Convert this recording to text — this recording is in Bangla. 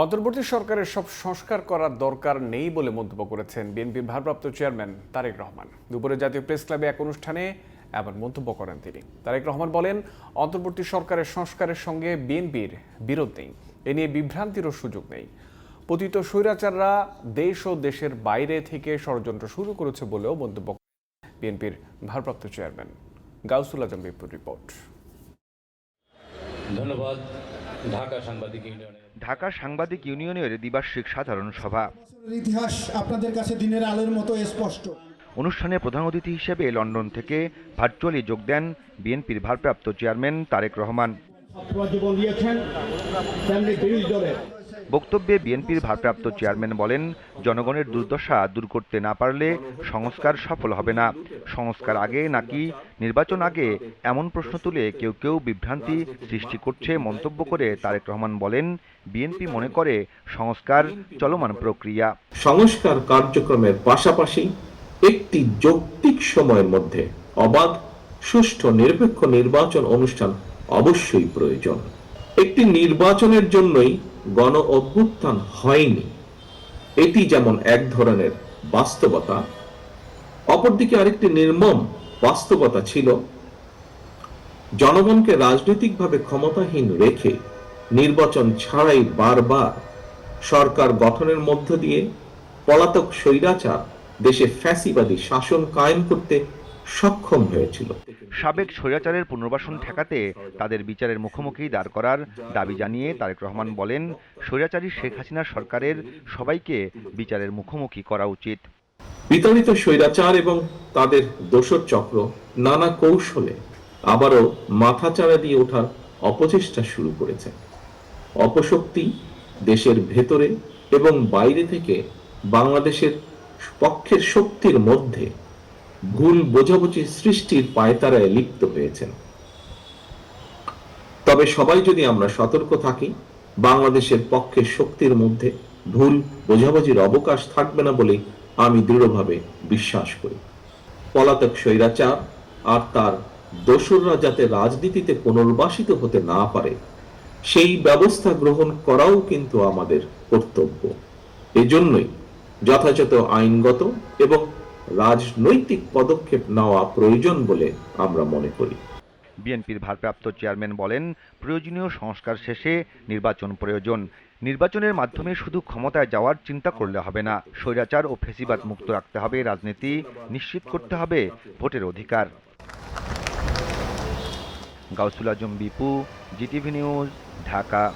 অন্তর্বর্তী সরকারের সব সংস্কার করার দরকার নেই বলে মন্তব্য করেছেন বিএনপির ভারপ্রাপ্ত চেয়ারম্যান তারেক রহমান। দুপুরে জাতীয় প্রেস ক্লাবে এক অনুষ্ঠানে এমন মন্তব্য করেন তিনি। তারেক রহমান বলেন, অন্তর্বর্তী সরকারের সংস্কারের সঙ্গে বিএনপির বিরোধ নেই। এ নিয়ে বিভ্রান্তিরও সুযোগ নেই। পতিত স্বৈরাচাররা দেশ ও দেশের বাইরে থেকে ষড়যন্ত্র শুরু করেছে বলেও মন্তব্য বিএনপির ভারপ্রাপ্ত চেয়ারম্যান গাউসুল আজম রিপোর্ট। ধন্যবাদ। ঢাকা সাংবাদিক ইউনিয়নের। ঢাকা সাংবাদিক ইউনিয়নের দ্বিবার্ষিক সাধারণ সভা। ইতিহাস আপনাদের কাছে দিনের আলোর মতো স্পষ্ট। অনুষ্ঠানে প্রধান অতিথি হিসেবে লন্ডন থেকে ভার্চুয়ালি যোগ দেন বিএনপির ভারপ্রাপ্ত চেয়ারম্যান তারেক রহমান। বক্তব্যে বিএনপির ভারপ্রাপ্ত চেয়ারম্যান বলেন, জনগণের দুর্দশা দূর করতে না পারলে সংস্কার সফল হবে না। সংস্কার আগে নাকি নির্বাচন আগে? এমন প্রশ্ন তুলে কেউ কেউ বিভ্রান্তি সৃষ্টি করছে মন্তব্য করে তারেক রহমান বলেন, বিএনপি মনে করে সংস্কার চলমান প্রক্রিয়া। সংস্কার কার্যক্রমের পাশাপাশি একটি যৌক্তিক সময়ের মধ্যে অবাধ, সুষ্ঠু, নিরপেক্ষ নির্বাচন অনুষ্ঠান অবশ্যই প্রয়োজন। একটি নির্বাচনের জন্যই গণ অভ্যুত্থান হয়নি। এটি যেমন এক ধরনের বাস্তবতা, অপরদিকে আরেকটি নির্মম বাস্তবতা ছিল। জনগণকে রাজনৈতিকভাবে ক্ষমতাহীন রেখে নির্বাচন ছাড়াই বারবার সরকার গঠনের মধ্য দিয়ে পলাতক স্বৈরাচার, দেশে ফ্যাসিবাদী শাসন কায়েম করতে সক্ষম হয়েছিল। সাবেক স্বৈরাচারের পুনর্বাসন ঠেকাতে তাদের বিচারের মুখোমুখি দাঁড় করার দাবি জানিয়ে তারেক রহমান বলেন স্বৈরাচারী শেখ হাসিনা সরকারের সবাইকে বিচারের মুখোমুখি করা উচিত। বিতাড়িত স্বৈরাচার এবং তাদের দোসর চক্র নানা কৌশলে আবারও মাথাচাড়া দিয়ে ওঠার অপচেষ্টা শুরু করেছে। অপশক্তি দেশের ভেতরে এবং বাইরে থেকে বাংলাদেশের পক্ষের শক্তির মধ্যে ভুল বোঝাবুঝি সৃষ্টির পায়তারায় লিপ্ত হয়েছেন। তবে সবাই যদি আমরা সতর্ক থাকি, বাংলাদেশের পক্ষের শক্তির মধ্যে ভুল বোঝাবুঝির অবকাশ থাকবে না বলে আমি দৃঢ়ভাবে বিশ্বাস করি। পলাতক স্বৈরাচার আর তার দোসররা যাতে রাজনীতিতে পুনর্বাসিত হতে না পারে, সেই ব্যবস্থা গ্রহণ করাও কিন্তু আমাদের কর্তব্য। এজন্যই যথাযথ আইনগত এবং রাজনৈতিক পদক্ষেপ নেওয়া প্রয়োজন বলে আমরা মনে করি। বিএনপির ভারপ্রাপ্ত চেয়ারম্যান বলেন, প্রয়োজনীয় সংস্কার শেষে নির্বাচন প্রয়োজন। নির্বাচনের মাধ্যমে শুধু ক্ষমতায় যাওয়ার চিন্তা করলে হবে না, স্বৈরাচার ও ফেসিবাদ মুক্ত রাখতে হবে, রাজনীতি নিশ্চিত করতে হবে ভোটের অধিকার। Gausul Azam Bipu, GTV news, Dhaka.